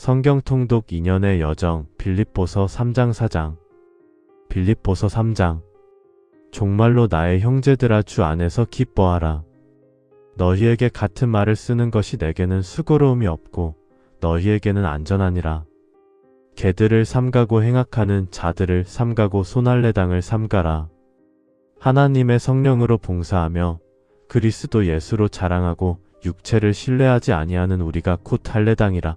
성경 통독 2년의 여정 빌립보서 3장 4장 빌립보서 3장 정말로 나의 형제들아 주 안에서 기뻐하라. 너희에게 같은 말을 쓰는 것이 내게는 수고로움이 없고 너희에게는 안전하니라. 개들을 삼가고 행악하는 자들을 삼가고 소날레당을 삼가라. 하나님의 성령으로 봉사하며 그리스도 예수로 자랑하고 육체를 신뢰하지 아니하는 우리가 곧 할례당이라.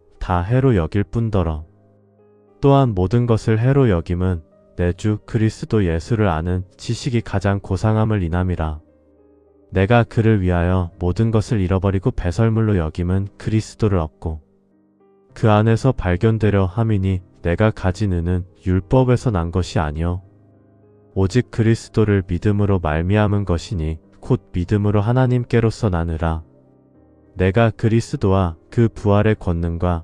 다 해로 여길 뿐더러. 또한 모든 것을 해로 여김은 내 주 그리스도 예수를 아는 지식이 가장 고상함을 인함이라. 내가 그를 위하여 모든 것을 잃어버리고 배설물로 여김은 그리스도를 얻고 그 안에서 발견되려 함이니 내가 가진 은은 율법에서 난 것이 아니요. 오직 그리스도를 믿음으로 말미암은 것이니 곧 믿음으로 하나님께로서 나느라. 내가 그리스도와 그 부활의 권능과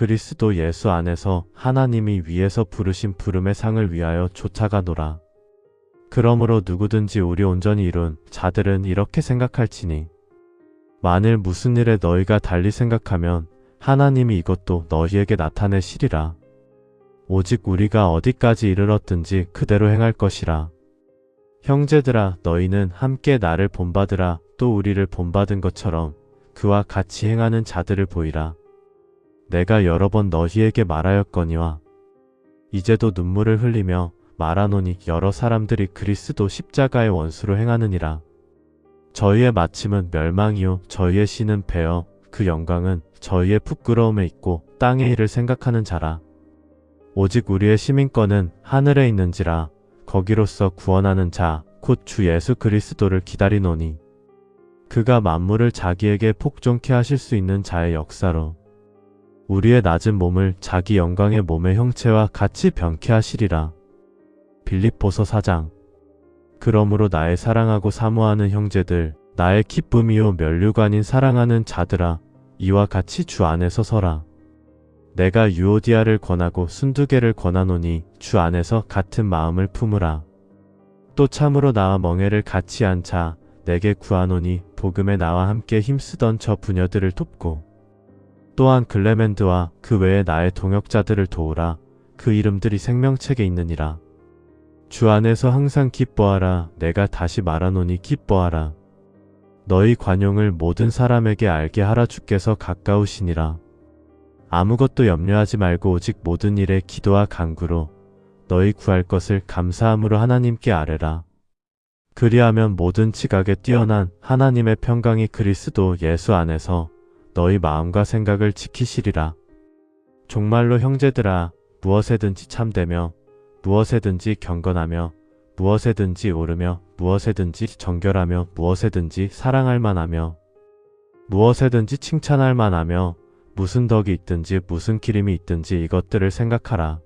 그리스도 예수 안에서 하나님이 위에서 부르신 부름의 상을 위하여 쫓아가노라. 그러므로 누구든지 우리 온전히 이룬 자들은 이렇게 생각할지니 만일 무슨 일에 너희가 달리 생각하면 하나님이 이것도 너희에게 나타내시리라. 오직 우리가 어디까지 이르렀든지 그대로 행할 것이라. 형제들아 너희는 함께 나를 본받으라 또 우리를 본받은 것처럼 그와 같이 행하는 자들을 보이라. 내가 여러 번 너희에게 말하였거니와 이제도 눈물을 흘리며 말하노니 여러 사람들이 그리스도 십자가의 원수로 행하느니라. 저희의 마침은 멸망이요 저희의 신은 배어 그 영광은 저희의 부끄러움에 있고 땅의 일을 생각하는 자라. 오직 우리의 시민권은 하늘에 있는지라 거기로서 구원하는 자, 곧 주 예수 그리스도를 기다리노니 그가 만물을 자기에게 복종케 하실 수 있는 자의 역사로 우리의 낮은 몸을 자기 영광의 몸의 형체와 같이 변케 하시리라. 빌립보서 4장 그러므로 나의 사랑하고 사모하는 형제들, 나의 기쁨이요 멸류관인 사랑하는 자들아, 이와 같이 주 안에서 서라. 내가 유오디아를 권하고 순두개를 권하노니 주 안에서 같은 마음을 품으라. 또 참으로 나와 멍해를 같이 앉자 내게 구하노니 복음에 나와 함께 힘쓰던 저 부녀들을 돕고 또한 글레멘드와 그 외에 나의 동역자들을 도우라 그 이름들이 생명책에 있느니라. 주 안에서 항상 기뻐하라 내가 다시 말하노니 기뻐하라. 너희 관용을 모든 사람에게 알게 하라 주께서 가까우시니라. 아무것도 염려하지 말고 오직 모든 일에 기도와 간구로 너희 구할 것을 감사함으로 하나님께 아뢰라. 그리하면 모든 지각에 뛰어난 하나님의 평강이 그리스도 예수 안에서 너희 마음과 생각을 지키시리라. 정말로 형제들아 무엇에든지 참되며 무엇에든지 경건하며 무엇에든지 오르며 무엇에든지 정결하며 무엇에든지 사랑할 만하며 무엇에든지 칭찬할 만하며 무슨 덕이 있든지 무슨 기림이 있든지 이것들을 생각하라.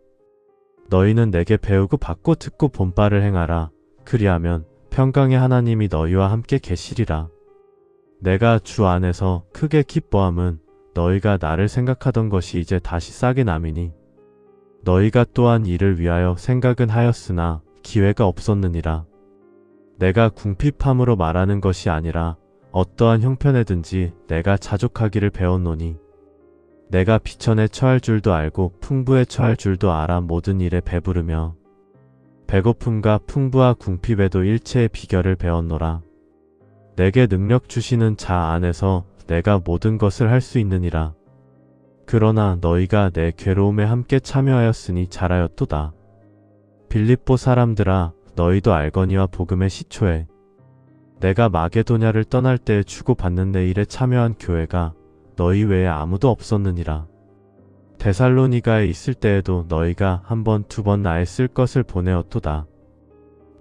너희는 내게 배우고 받고 듣고 본바를 행하라. 그리하면 평강의 하나님이 너희와 함께 계시리라. 내가 주 안에서 크게 기뻐함은 너희가 나를 생각하던 것이 이제 다시 싸게 남이니 너희가 또한 이를 위하여 생각은 하였으나 기회가 없었느니라. 내가 궁핍함으로 말하는 것이 아니라 어떠한 형편에든지 내가 자족하기를 배웠노니 내가 비천에 처할 줄도 알고 풍부에 처할 줄도 알아 모든 일에 배부르며 배고픔과 풍부와 궁핍에도 일체의 비결을 배웠노라. 내게 능력 주시는 자 안에서 내가 모든 것을 할 수 있느니라. 그러나 너희가 내 괴로움에 함께 참여하였으니 잘하였도다. 빌립보 사람들아 너희도 알거니와 복음의 시초에 내가 마게도냐를 떠날 때에 주고받는 내 일에 참여한 교회가 너희 외에 아무도 없었느니라. 데살로니가에 있을 때에도 너희가 한 번 두 번 나에 쓸 것을 보내었도다.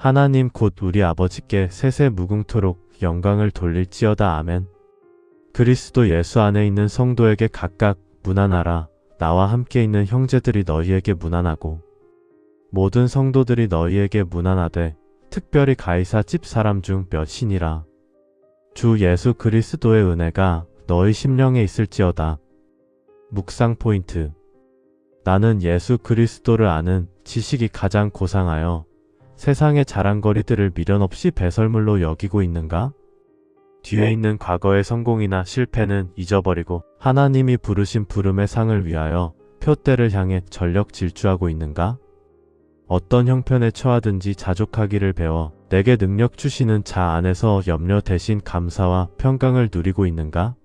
하나님 곧 우리 아버지께 세세 무궁토록 영광을 돌릴지어다 아멘. 그리스도 예수 안에 있는 성도에게 각각 문안하라. 나와 함께 있는 형제들이 너희에게 문안하고 모든 성도들이 너희에게 문안하되 특별히 가이사 집 사람 중 몇이니라. 주 예수 그리스도의 은혜가 너희 심령에 있을지어다. 묵상 포인트 나는 예수 그리스도를 아는 지식이 가장 고상하여 세상의 자랑거리들을 미련 없이 배설물로 여기고 있는가? 뒤에 있는 과거의 성공이나 실패는 잊어버리고 하나님이 부르신 부름의 상을 위하여 표대를 향해 전력 질주하고 있는가? 어떤 형편에 처하든지 자족하기를 배워 내게 능력 주시는 자 안에서 염려 대신 감사와 평강을 누리고 있는가?